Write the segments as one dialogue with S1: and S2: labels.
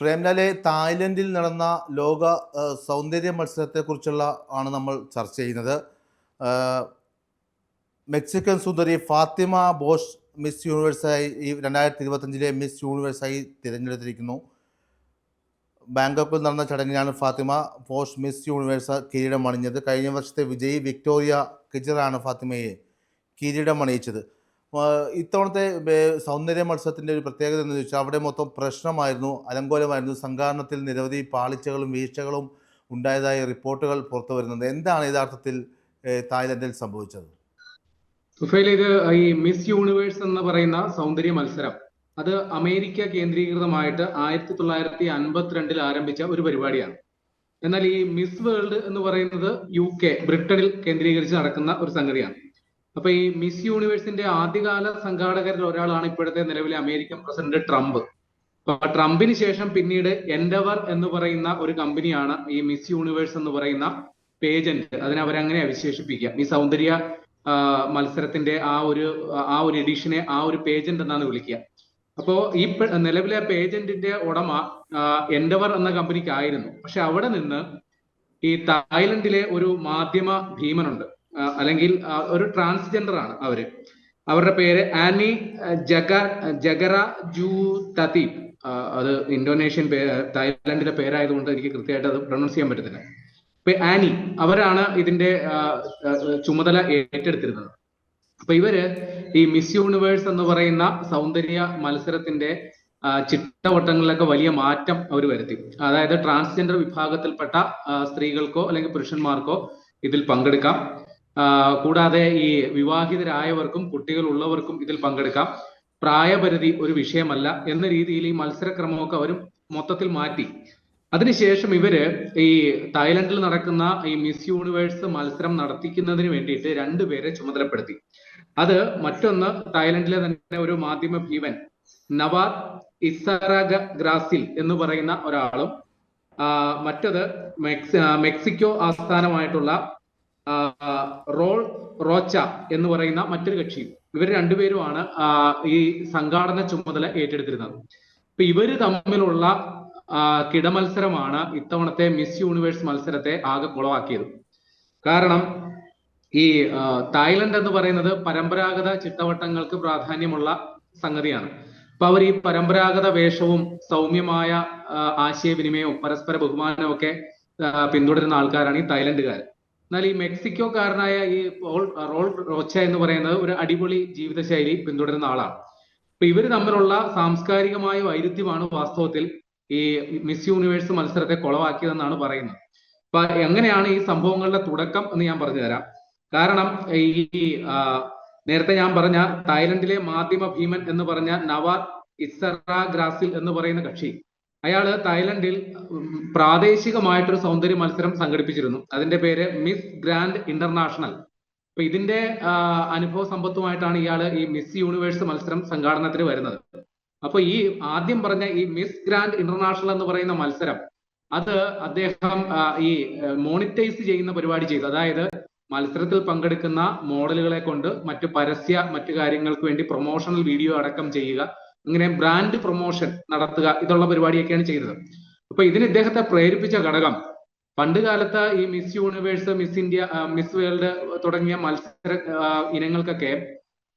S1: പ്രേംലാലെ തായ്ലൻഡിൽ നടന്ന ലോക സൗന്ദര്യ മത്സരത്തെക്കുറിച്ചുള്ള ആണ് നമ്മൾ ചർച്ച ചെയ്യുന്നത്. മെക്സിക്കൻ സുന്ദരി ഫാത്തിമ ബോഷ് മിസ് യൂണിവേഴ്സായി ഈ രണ്ടായിരത്തി ഇരുപത്തഞ്ചിലെ മിസ് യൂണിവേഴ്സായി തിരഞ്ഞെടുത്തിരിക്കുന്നു. ബാങ്കോക്കിൽ നടന്ന ചടങ്ങിലാണ് ഫാത്തിമ ബോഷ് മിസ് യൂണിവേഴ്സ് കിരീടം അണിഞ്ഞത്. കഴിഞ്ഞ വർഷത്തെ വിജയി വിക്ടോറിയ കിജറാണ് ഫാത്തിമയെ കിരീടം അണിയിച്ചത്. ഇത്തവണത്തെ സൗന്ദര്യ മത്സരത്തിന്റെ ഒരു പ്രത്യേകത എന്ന് ചോദിച്ചാൽ അവിടെ മൊത്തം പ്രശ്നമായിരുന്നു അലങ്കോലമായിരുന്നു. സംഘാടനത്തിൽ നിരവധി പാളിച്ചകളും വീഴ്ചകളും ഉണ്ടായതായ റിപ്പോർട്ടുകൾ പുറത്തു വരുന്നത് എന്താണ് യഥാർത്ഥത്തിൽ തായ്ലൻഡിൽ സംഭവിച്ചത്?
S2: സുഫൈൽ ഇത് ഈ മിസ് യൂണിവേഴ്സ് എന്ന് പറയുന്ന സൗന്ദര്യ മത്സരം അത് അമേരിക്ക കേന്ദ്രീകൃതമായിട്ട് ആയിരത്തി തൊള്ളായിരത്തി അൻപത്തിരണ്ടിൽ ആരംഭിച്ച ഒരു പരിപാടിയാണ്. എന്നാൽ ഈ മിസ് വേൾഡ് എന്ന് പറയുന്നത് യു കെ ബ്രിട്ടനിൽ കേന്ദ്രീകരിച്ച് നടക്കുന്ന ഒരു സംഗതിയാണ്. അപ്പൊ ഈ മിസ് യൂണിവേഴ്സിന്റെ ആദ്യകാല സംഘാടകരിൽ ഒരാളാണ് ഇപ്പോഴത്തെ നിലവിലെ അമേരിക്കൻ പ്രസിഡന്റ് ട്രംപ്. അപ്പൊ ട്രംപിന് ശേഷം പിന്നീട് എൻഡവർ എന്ന് പറയുന്ന ഒരു കമ്പനിയാണ് ഈ മിസ് യൂണിവേഴ്സ് എന്ന് പറയുന്ന പേജന്റ്. അതിനെ അവരങ്ങനെ വിശേഷിപ്പിക്കുക ഈ സൗന്ദര്യ മത്സരത്തിന്റെ ആ ഒരു ആ ഒരു എഡിഷനെ ആ ഒരു പേജന്റ് എന്നാണ് വിളിക്കുക. അപ്പോ ഈ നിലവിലെ പേജന്റിന്റെ ഉടമ എൻഡവർ എന്ന കമ്പനിക്കായിരുന്നു. പക്ഷെ അവിടെ നിന്ന് ഈ തായ്ലൻഡിലെ ഒരു മാധ്യമ ഭീമനുണ്ട്. അല്ലെങ്കിൽ ഒരു ട്രാൻസ്ജെൻഡർ ആണ് അവർ. അവരുടെ പേര് ആനി ജഗ ജഗറ ജൂ തതി അത് ഇന്തോനേഷ്യൻ പേ തായ്ലൻഡിലെ പേരായതുകൊണ്ട് എനിക്ക് കൃത്യമായിട്ട് അത് പ്രൊണൗൺസ് ചെയ്യാൻ പറ്റത്തില്ല. ഇപ്പൊ ആനി അവരാണ് ഇതിന്റെ ചുമതല ഏറ്റെടുത്തിരുന്നത്. അപ്പൊ ഇവർ ഈ മിസ് യൂണിവേഴ്സ് എന്ന് പറയുന്ന സൗന്ദര്യ മത്സരത്തിന്റെ ചിട്ടവട്ടങ്ങളിലൊക്കെ വലിയ മാറ്റം അവർ വരുത്തി. അതായത് ട്രാൻസ്ജെൻഡർ വിഭാഗത്തിൽപ്പെട്ട സ്ത്രീകൾക്കോ അല്ലെങ്കിൽ പുരുഷന്മാർക്കോ ഇതിൽ പങ്കെടുക്കാം. കൂടാതെ ഈ വിവാഹിതരായവർക്കും കുട്ടികൾ ഉള്ളവർക്കും ഇതിൽ പങ്കെടുക്കാം. പ്രായപരിധി ഒരു വിഷയമല്ല എന്ന രീതിയിൽ ഈ മത്സരക്രമമൊക്കെ അവർ മൊത്തത്തിൽ മാറ്റി. അതിനുശേഷം ഇവർ ഈ തായ്ലൻഡിൽ നടക്കുന്ന ഈ മിസ് യൂണിവേഴ്സ് മത്സരം നടത്തിക്കുന്നതിന് വേണ്ടിയിട്ട് രണ്ടുപേരെ ചുമതലപ്പെടുത്തി. അത് മറ്റൊന്ന് തായ്ലൻഡിലെ തന്നെ ഒരു മാധ്യമ ഭീവൻ നവാദ് ഇസറഗ ഗ്രാസിൽ എന്ന് പറയുന്ന ഒരാളും മറ്റത് മെക്സി മെക്സിക്കോ ആസ്ഥാനമായിട്ടുള്ള റോൾ റോച്ച എന്ന് പറയുന്ന മറ്റൊരു കക്ഷിയും. ഇവർ രണ്ടുപേരുമാണ് ഈ സംഘാടന ചുമതല ഏറ്റെടുത്തിരുന്നത്. അപ്പൊ ഇവർ തമ്മിലുള്ള കിടമത്സരമാണ് ഇത്തവണത്തെ മിസ് യൂണിവേഴ്സ് മത്സരത്തെ ആകെ കുളവാക്കിയത് കാരണം ഈ തായ്ലൻഡ് എന്ന് പറയുന്നത് പരമ്പരാഗത ചിട്ടവട്ടങ്ങൾക്ക് പ്രാധാന്യമുള്ള സംഗതിയാണ്. അപ്പൊ അവർ ഈ പരമ്പരാഗത വേഷവും സൗമ്യമായ ആശയവിനിമയവും പരസ്പര ബഹുമാനവും ഒക്കെ പിന്തുടരുന്ന ആൾക്കാരാണ് ഈ തായ്ലൻഡുകാർ എന്നാൽ ഈ മെക്സിക്കോക്കാരനായ ഈ റോൾ റോച്ച എന്ന് പറയുന്നത് ഒരു അടിപൊളി ജീവിതശൈലി പിന്തുടരുന്ന ആളാണ്. അപ്പൊ ഇവർ തമ്മിലുള്ള സാംസ്കാരികമായ വൈരുദ്ധ്യമാണ് വാസ്തവത്തിൽ ഈ മിസ് യൂണിവേഴ്സ് മത്സരത്തെ കുളവാക്കിയതെന്നാണ് പറയുന്നത്. അപ്പൊ എങ്ങനെയാണ് ഈ സംഭവങ്ങളുടെ തുടക്കം എന്ന് ഞാൻ പറഞ്ഞു തരാം. കാരണം ഈ നേരത്തെ ഞാൻ പറഞ്ഞ തായ്ലൻഡിലെ മാധ്യമ ഭീമൻ എന്ന് പറഞ്ഞ നവാദ് ഇസറ ഗ്രാസിൽ എന്ന് പറയുന്ന കക്ഷി അയാൾ തായ്ലൻഡിൽ പ്രാദേശികമായിട്ടൊരു സൗന്ദര്യ മത്സരം സംഘടിപ്പിച്ചിരുന്നു. അതിന്റെ പേര് മിസ് ഗ്രാൻഡ് ഇന്റർനാഷണൽ. അപ്പൊ ഇതിന്റെ അനുഭവ സമ്പത്തുമായിട്ടാണ് ഇയാൾ ഈ മിസ് യൂണിവേഴ്സ് മത്സരം സംഘാടനത്തിന് വരുന്നത്. അപ്പൊ ഈ ആദ്യം പറഞ്ഞ ഈ മിസ് ഗ്രാൻഡ് ഇന്റർനാഷണൽ എന്ന് പറയുന്ന മത്സരം അത് അദ്ദേഹം ഈ മോണിറ്റൈസ് ചെയ്യുന്ന പരിപാടി ചെയ്തു. അതായത് മത്സരത്തിൽ പങ്കെടുക്കുന്ന മോഡലുകളെ കൊണ്ട് മറ്റു പരസ്യ മറ്റു കാര്യങ്ങൾക്ക് വേണ്ടി പ്രൊമോഷണൽ വീഡിയോ അടക്കം ചെയ്യുക ഇങ്ങനെ ബ്രാൻഡ് പ്രൊമോഷൻ നടത്തുക ഇതുള്ള പരിപാടിയൊക്കെയാണ് ചെയ്തത്. അപ്പൊ ഇതിന് ഇദ്ദേഹത്തെ പ്രേരിപ്പിച്ച ഘടകം പണ്ട് കാലത്ത് ഈ Miss Universe Miss India Miss World തുടങ്ങിയ മത്സര ഇനങ്ങൾക്കൊക്കെ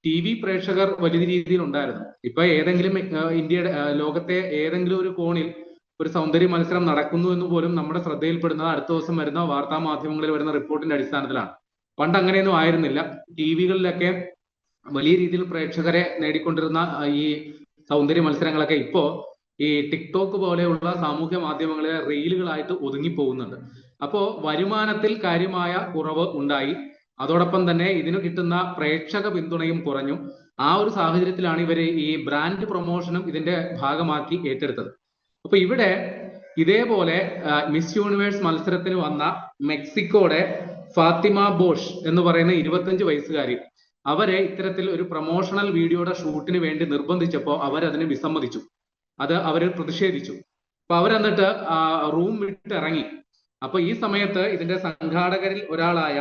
S2: ടി വി പ്രേക്ഷകർ വലിയ രീതിയിൽ ഉണ്ടായിരുന്നു. ഇപ്പൊ ഏതെങ്കിലും ഇന്ത്യയുടെ ലോകത്തെ ഏതെങ്കിലും ഒരു കോണിൽ ഒരു സൗന്ദര്യ മത്സരം നടക്കുന്നു എന്ന് പോലും നമ്മുടെ ശ്രദ്ധയിൽപ്പെടുന്നത് അടുത്ത ദിവസം വരുന്ന വാർത്താ മാധ്യമങ്ങളിൽ വരുന്ന റിപ്പോർട്ടിന്റെ അടിസ്ഥാനത്തിലാണ്. പണ്ട് അങ്ങനെയൊന്നും ആയിരുന്നില്ല. ടി വികളിലൊക്കെ വലിയ രീതിയിൽ പ്രേക്ഷകരെ നേടിക്കൊണ്ടിരുന്ന ഈ സൗന്ദര്യ മത്സരങ്ങളൊക്കെ ഇപ്പോ ഈ ടിക്ടോക്ക് പോലെയുള്ള സാമൂഹ്യ മാധ്യമങ്ങളിലെ റീലുകളായിട്ട് ഒതുങ്ങി പോകുന്നുണ്ട് അപ്പോ വരുമാനത്തിൽ കാര്യമായ കുറവ് ഉണ്ടായി. അതോടൊപ്പം തന്നെ ഇതിന് കിട്ടുന്ന പ്രേക്ഷക പിന്തുണയും കുറഞ്ഞു. ആ ഒരു സാഹചര്യത്തിലാണ് ഇവർ ഈ ബ്രാൻഡ് പ്രൊമോഷനും ഇതിന്റെ ഭാഗമാക്കി ഏറ്റെടുത്തത്. അപ്പൊ ഇവിടെ ഇതേപോലെ മിസ് യൂണിവേഴ്സ് മത്സരത്തിന് വന്ന മെക്സിക്കോടെ ഫാത്തിമ ബോഷ് എന്ന് പറയുന്ന ഇരുപത്തഞ്ച് വയസ്സുകാരി അവരെ ഇത്തരത്തിൽ ഒരു പ്രൊമോഷണൽ വീഡിയോയുടെ ഷൂട്ടിന് വേണ്ടി നിർബന്ധിച്ചപ്പോൾ അവരതിന് വിസമ്മതിച്ചു. അത് അവർ പ്രതിഷേധിച്ചു. അപ്പൊ അവരെന്നിട്ട് റൂം വിട്ട് ഇറങ്ങി അപ്പൊ ഈ സമയത്ത് ഇതിന്റെ സംഘാടകരിൽ ഒരാളായ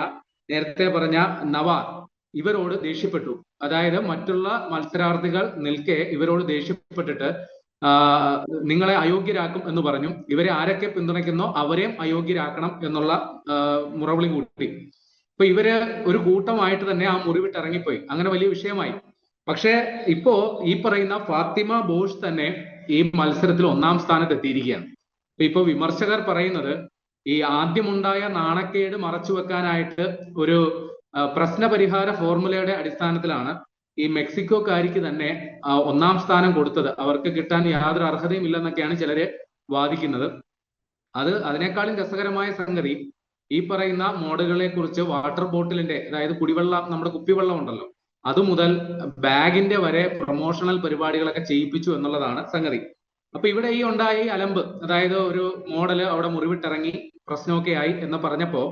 S2: നേരത്തെ പറഞ്ഞ നവാർ ഇവരോട് ദേഷ്യപ്പെട്ടു. അതായത് മറ്റുള്ള മത്സരാർത്ഥികൾ നിൽക്കെ ഇവരോട് ദേഷ്യപ്പെട്ടിട്ട് നിങ്ങളെ അയോഗ്യരാക്കും എന്ന് പറഞ്ഞു. ഇവരെ ആരൊക്കെ പിന്തുണയ്ക്കുന്നോ അവരെയും അയോഗ്യരാക്കണം എന്നുള്ള മുറവിളി കൂട്ടി. ഇപ്പൊ ഇവർ ഒരു കൂട്ടമായിട്ട് തന്നെ ആ മുറിവിട്ട് ഇറങ്ങിപ്പോയി. അങ്ങനെ വലിയ വിഷയമായി. പക്ഷേ ഇപ്പോ ഈ പറയുന്ന ഫാത്തിമ ബോഷ് തന്നെ ഈ മത്സരത്തിൽ ഒന്നാം സ്ഥാനത്ത് എത്തിയിരിക്കുകയാണ്. ഇപ്പൊ വിമർശകർ പറയുന്നത് ഈ ആദ്യമുണ്ടായ നാണക്കേട് മറച്ചു വെക്കാനായിട്ട് ഒരു പ്രശ്ന പരിഹാര ഫോർമുലയുടെ അടിസ്ഥാനത്തിലാണ് ഈ മെക്സിക്കോക്കാരിക്ക് തന്നെ ഒന്നാം സ്ഥാനം കൊടുത്തത്. അവർക്ക് കിട്ടാൻ യാതൊരു അർഹതയും ഇല്ലെന്നൊക്കെയാണ് ചിലര് വാദിക്കുന്നത്. അത് അതിനേക്കാളും രസകരമായ സംഗതി ഈ പറയുന്ന മോഡലുകളെ കുറിച്ച് വാട്ടർ ബോട്ടിലിന്റെ അതായത് കുടിവെള്ളം നമ്മുടെ കുപ്പിവെള്ളം ഉണ്ടല്ലോ അത് മുതൽ ബാഗിന്റെ വരെ പ്രൊമോഷണൽ പരിപാടികളൊക്കെ ചെയ്യിപ്പിച്ചു എന്നുള്ളതാണ് സംഗതി. അപ്പൊ ഇവിടെ ഈ ഉണ്ടായി അലമ്പ് അതായത് ഒരു മോഡൽ അവിടെ മുറിവിട്ടിറങ്ങി പ്രശ്നമൊക്കെ ആയി എന്ന് പറഞ്ഞപ്പോ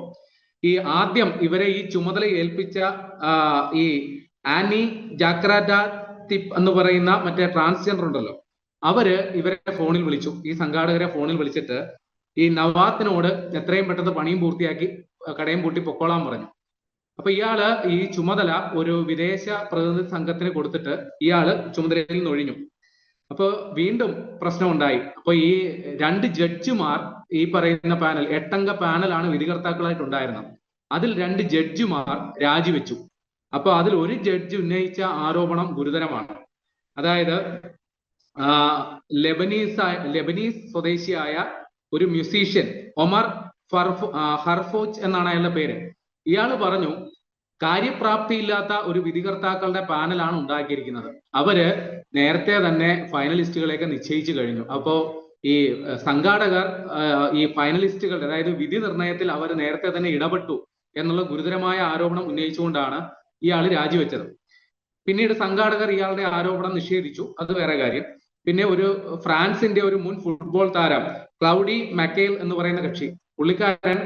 S2: ഈ ആദ്യം ഇവരെ ഈ ചുമതല ഏൽപ്പിച്ച ഈ ആനി ജാക്രാറ്റ തിപ്പ് എന്ന് പറയുന്ന മറ്റേ ട്രാൻസ്ജെൻഡർ ഉണ്ടല്ലോ അവർ ഇവരെ ഫോണിൽ വിളിച്ചു. ഈ സംഘാടകരെ ഫോണിൽ വിളിച്ചിട്ട് ഈ നവാത്തിനോട് എത്രയും പെട്ടെന്ന് പണിയും പൂർത്തിയാക്കി കടയും പൂട്ടി പൊക്കോളാൻ പറഞ്ഞു. അപ്പൊ ഇയാൾ ഈ ചുമതല ഒരു വിദേശ പ്രതിനിധി സംഘത്തിന് കൊടുത്തിട്ട് ഇയാൾ ചുമതലയിൽ നിന്ന് ഒഴിഞ്ഞു. അപ്പൊ വീണ്ടും പ്രശ്നം ഉണ്ടായി അപ്പൊ ഈ രണ്ട് ജഡ്ജിമാർ ഈ പറയുന്ന പാനൽ എട്ടംഗ പാനലാണ് വിധികർത്താക്കളായിട്ട് ഉണ്ടായിരുന്നത് അതിൽ രണ്ട് ജഡ്ജിമാർ രാജിവെച്ചു. അപ്പൊ അതിൽ ഒരു ജഡ്ജി ഉന്നയിച്ച ആരോപണം ഗുരുതരമാണ്. അതായത് ലെബനീസ് ലെബനീസ് സ്വദേശിയായ ഒരു മ്യൂസീഷ്യൻ ഒമർ ഹർഫോച്ച് എന്നാണ് അയാളുടെ പേര്. ഇയാൾ പറഞ്ഞു കാര്യപ്രാപ്തിയില്ലാത്ത ഒരു വിധികർത്താക്കളുടെ പാനലാണ് ഉണ്ടാക്കിയിരിക്കുന്നത്. അവർ നേരത്തെ തന്നെ ഫൈനലിസ്റ്റുകളെയൊക്കെ നിശ്ചയിച്ചു കഴിഞ്ഞു. അപ്പോ ഈ സംഘാടകർ ഈ ഫൈനലിസ്റ്റുകളുടെ അതായത് വിധി നിർണയത്തിൽ അവർ നേരത്തെ തന്നെ ഇടപെട്ടു എന്നുള്ള ഗുരുതരമായ ആരോപണം ഉന്നയിച്ചുകൊണ്ടാണ് ഇയാൾ രാജിവെച്ചത്. പിന്നീട് സംഘാടകർ ഇയാളുടെ ആരോപണം നിഷേധിച്ചു. അത് വേറെ കാര്യം. പിന്നെ ഒരു ഫ്രാൻസിന്റെ ഒരു മുൻ ഫുട്ബോൾ താരം ക്ലൗഡി മക്കേൽ എന്ന് പറയുന്ന കക്ഷി. പുള്ളിക്കാരൻ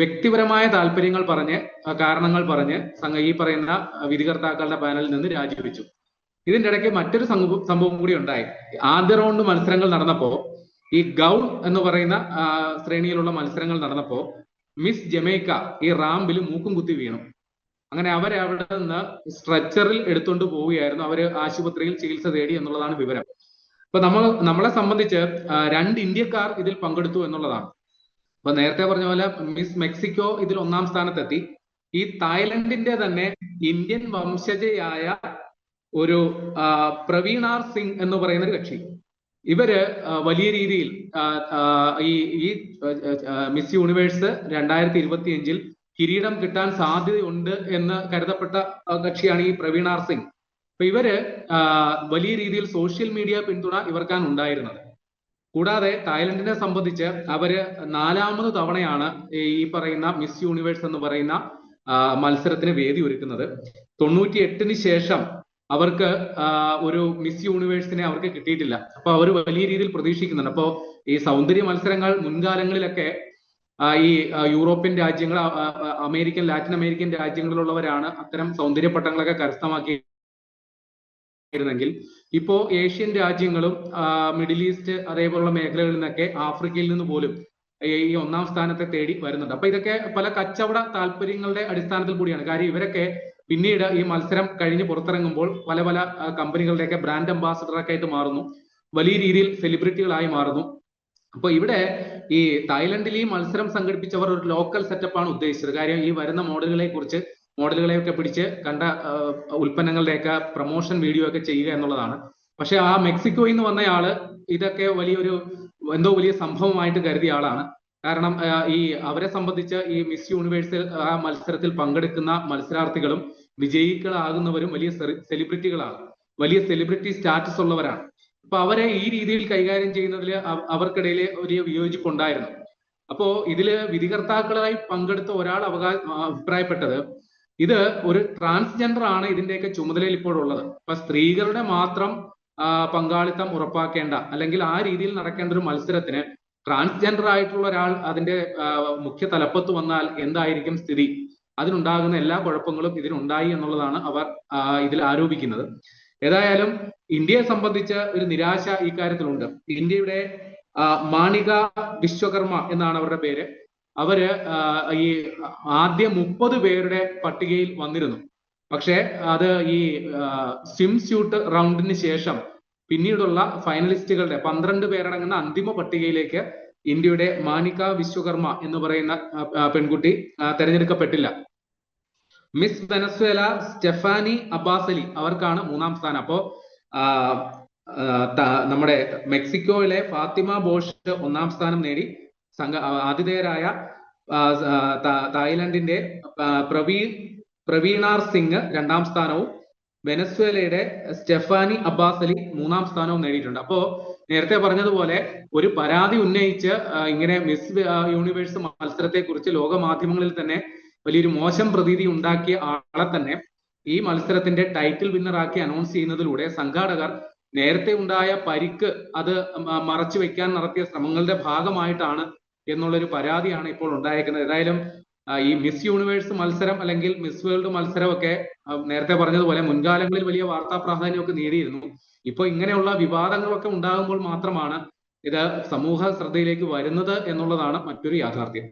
S2: വ്യക്തിപരമായ താല്പര്യങ്ങൾ പറഞ്ഞ് കാരണങ്ങൾ പറഞ്ഞ് സംഘ ഈ പറയുന്ന വിധികർത്താക്കളുടെ പാനലിൽ നിന്ന് രാജിവെച്ചു. ഇതിന്റെ ഇടയ്ക്ക് മറ്റൊരു സംഭവം കൂടി ഉണ്ടായി. ആദ്യ റൗണ്ട് മത്സരങ്ങൾ നടന്നപ്പോ ഈ ഗൗൺ എന്ന് പറയുന്ന ശ്രേണിയിലുള്ള മത്സരങ്ങൾ നടന്നപ്പോ മിസ് ജമൈക്ക ഈ റാമ്പിൽ മൂക്കും കുത്തി വീണു. അങ്ങനെ അവരെ അവിടെ നിന്ന് സ്ട്രെച്ചറിൽ എടുത്തുകൊണ്ട് പോവുകയായിരുന്നു. അവർ ആശുപത്രിയിൽ ചികിത്സ തേടി എന്നുള്ളതാണ് വിവരം. അപ്പൊ നമ്മൾ നമ്മളെ സംബന്ധിച്ച് രണ്ട് ഇന്ത്യക്കാർ ഇതിൽ പങ്കെടുത്തു എന്നുള്ളതാണ്. അപ്പൊ നേരത്തെ പറഞ്ഞ പോലെ മിസ് മെക്സിക്കോ ഇതിൽ ഒന്നാം സ്ഥാനത്തെത്തി. ഈ തായ്ലൻഡിന്റെ തന്നെ ഇന്ത്യൻ വംശജയായ ഒരു പ്രവീണാർ സിംഗ് എന്ന് പറയുന്ന ഒരു കക്ഷി. ഇവർ വലിയ രീതിയിൽ ഈ ഈ മിസ് യൂണിവേഴ്സ് രണ്ടായിരത്തി ഇരുപത്തി അഞ്ചിൽ കിരീടം കിട്ടാൻ സാധ്യതയുണ്ട് എന്ന് കരുതപ്പെട്ട കക്ഷിയാണ് ഈ പ്രവീണാർ സിംഗ്. അപ്പൊ ഇവർ വലിയ രീതിയിൽ സോഷ്യൽ മീഡിയ പിന്തുണ ഇവർക്കാണ് ഉണ്ടായിരുന്നത്. കൂടാതെ തായ്ലൻഡിനെ സംബന്ധിച്ച് അവർ നാലാമത് തവണയാണ് ഈ പറയുന്ന മിസ് യൂണിവേഴ്സ് എന്ന് പറയുന്ന മത്സരത്തിന് വേദി ഒരുക്കുന്നത്. തൊണ്ണൂറ്റി എട്ടിന് ശേഷം അവർക്ക് ഒരു മിസ് യൂണിവേഴ്സിനെ അവർക്ക് കിട്ടിയിട്ടില്ല. അപ്പൊ അവർ വലിയ രീതിയിൽ പ്രതീക്ഷിക്കുന്നുണ്ട്. അപ്പോ ഈ സൗന്ദര്യ മത്സരങ്ങൾ മുൻകാലങ്ങളിലൊക്കെ ഈ യൂറോപ്യൻ രാജ്യങ്ങൾ അമേരിക്കൻ ലാറ്റിൻ അമേരിക്കൻ രാജ്യങ്ങളിലുള്ളവരാണ് അത്തരം സൗന്ദര്യ പട്ടങ്ങളൊക്കെ കരസ്ഥമാക്കി യിരുന്നെങ്കിൽ ഇപ്പോ ഏഷ്യൻ രാജ്യങ്ങളും മിഡിൽ ഈസ്റ്റ് അതേപോലുള്ള മേഖലകളിൽ നിന്നൊക്കെ ആഫ്രിക്കയിൽ നിന്ന് പോലും ഈ ഒന്നാം സ്ഥാനത്തെ തേടി വരുന്നുണ്ട്. അപ്പൊ ഇതൊക്കെ പല കച്ചവട താല്പര്യങ്ങളുടെ അടിസ്ഥാനത്തിൽ കൂടിയാണ്. കാര്യം ഇവരൊക്കെ പിന്നീട് ഈ മത്സരം കഴിഞ്ഞ് പുറത്തിറങ്ങുമ്പോൾ പല പല കമ്പനികളുടെയൊക്കെ ബ്രാൻഡ് അംബാസഡറൊക്കെ ആയിട്ട് മാറുന്നു. വലിയ രീതിയിൽ സെലിബ്രിറ്റികളായി മാറുന്നു. അപ്പൊ ഇവിടെ ഈ തായ്ലൻഡിൽ ഈ മത്സരം സംഘടിപ്പിച്ചവർ ഒരു ലോക്കൽ സെറ്റപ്പാണ് ഉദ്ദേശിച്ചത്. കാര്യം ഈ വരുന്ന മോഡലുകളെ കുറിച്ച് മോഡലുകളെയൊക്കെ പിടിച്ച് കണ്ട ഉൽപ്പന്നങ്ങളുടെയൊക്കെ പ്രൊമോഷൻ വീഡിയോ ഒക്കെ ചെയ്യുക എന്നുള്ളതാണ്. പക്ഷെ ആ മെക്സിക്കോയിൽ നിന്ന് വന്നയാൾ ഇതൊക്കെ വലിയൊരു എന്തോ വലിയ സംഭവമായിട്ട് കരുതിയ ആളാണ്. കാരണം ഈ അവരെ സംബന്ധിച്ച് ഈ മിസ് യൂണിവേഴ്സിൽ ആ മത്സരത്തിൽ പങ്കെടുക്കുന്ന മത്സരാർത്ഥികളും വിജയികളാകുന്നവരും വലിയ സെലിബ്രിറ്റികളാണ്. വലിയ സെലിബ്രിറ്റി സ്റ്റാറ്റസ് ഉള്ളവരാണ്. അപ്പൊ അവരെ ഈ രീതിയിൽ കൈകാര്യം ചെയ്യുന്നതിൽ അവർക്കിടയിൽ ഒരു വിയോജിപ്പുണ്ടായിരുന്നു. അപ്പോ ഇതിൽ വിധികർത്താക്കളായി പങ്കെടുത്ത ഒരാൾ അവകാ അഭിപ്രായപ്പെട്ടത് ഇത് ഒരു ട്രാൻസ്ജെൻഡർ ആണ് ഇതിന്റെയൊക്കെ ചുമതലയിൽ ഇപ്പോഴുള്ളത് അപ്പൊ സ്ത്രീകളുടെ മാത്രം പങ്കാളിത്തം ഉറപ്പാക്കേണ്ട അല്ലെങ്കിൽ ആ രീതിയിൽ നടക്കേണ്ട ഒരു മത്സരത്തിന് ട്രാൻസ്ജെൻഡർ ആയിട്ടുള്ള ഒരാൾ അതിന്റെ മുഖ്യ തലപ്പത്ത് വന്നാൽ എന്തായിരിക്കും സ്ഥിതി? അതിനുണ്ടാകുന്ന എല്ലാ കുഴപ്പങ്ങളും ഇതിനുണ്ടായി എന്നുള്ളതാണ് അവർ ഇതിൽ ആരോപിക്കുന്നത്. ഏതായാലും ഇന്ത്യയെ സംബന്ധിച്ച് ഒരു നിരാശ ഇക്കാര്യത്തിലുണ്ട് കാര്യത്തിലുണ്ട്. ഇന്ത്യയുടെ മാണിക വിശ്വകർമ്മ എന്നാണ് അവരുടെ പേര്. അവർ ഈ ആദ്യ മുപ്പത് പേരുടെ പട്ടികയിൽ വന്നിരുന്നു. പക്ഷേ അത് ഈ സിം സ്യൂട്ട് റൗണ്ടിന് ശേഷം പിന്നീടുള്ള ഫൈനലിസ്റ്റുകളുടെ പന്ത്രണ്ട് പേരടങ്ങുന്ന അന്തിമ പട്ടികയിലേക്ക് ഇന്ത്യയുടെ മാനിക വിശ്വകർമ്മ എന്ന് പറയുന്ന പെൺകുട്ടി തെരഞ്ഞെടുക്കപ്പെട്ടില്ല. മിസ് വെനസ്വേല സ്റ്റെഫാനി അബ്ബാസലി അവർക്കാണ് മൂന്നാം സ്ഥാനം. അപ്പോ നമ്മുടെ മെക്സിക്കോയിലെ ഫാത്തിമ ബോഷ് ഒന്നാം സ്ഥാനം നേടി. സംഘ ആതിഥേയരായ തായ്ലൻഡിന്റെ പ്രവീൺ പ്രവീണാർ സിംഗ് രണ്ടാം സ്ഥാനവും വെനസ്വേലയുടെ സ്റ്റെഫാനി അബ്ബാസ് അലി മൂന്നാം സ്ഥാനവും നേടിയിട്ടുണ്ട്. അപ്പോ നേരത്തെ പറഞ്ഞതുപോലെ ഒരു പരാതി ഉന്നയിച്ച് ഇങ്ങനെ മിസ് യൂണിവേഴ്സ് മത്സരത്തെ കുറിച്ച് ലോക മാധ്യമങ്ങളിൽ തന്നെ വലിയൊരു മോശം പ്രതീതി ഉണ്ടാക്കിയ ആളെ തന്നെ ഈ മത്സരത്തിന്റെ ടൈറ്റിൽ വിന്നറാക്കി അനൗൺസ് ചെയ്യുന്നതിലൂടെ സംഘാടകർ നേരത്തെ ഉണ്ടായ പരിക്ക് അത് മറച്ചു വെക്കാൻ നടത്തിയ ശ്രമങ്ങളുടെ ഭാഗമായിട്ടാണ് എന്നുള്ളൊരു പരാതിയാണ് ഇപ്പോൾ ഉണ്ടായേക്കുന്നത്. ഏതായാലും ഈ മിസ് യൂണിവേഴ്സ് മത്സരം അല്ലെങ്കിൽ മിസ് വേൾഡ് മത്സരമൊക്കെ നേരത്തെ പറഞ്ഞതുപോലെ മുൻകാലങ്ങളിൽ വലിയ വാർത്താ പ്രാധാന്യമൊക്കെ നേടിയിരുന്നു. ഇപ്പൊ ഇങ്ങനെയുള്ള വിവാദങ്ങളൊക്കെ ഉണ്ടാകുമ്പോൾ മാത്രമാണ് ഇത് സമൂഹ ശ്രദ്ധയിലേക്ക് വരുന്നത് എന്നുള്ളതാണ് മറ്റൊരു യാഥാർത്ഥ്യം.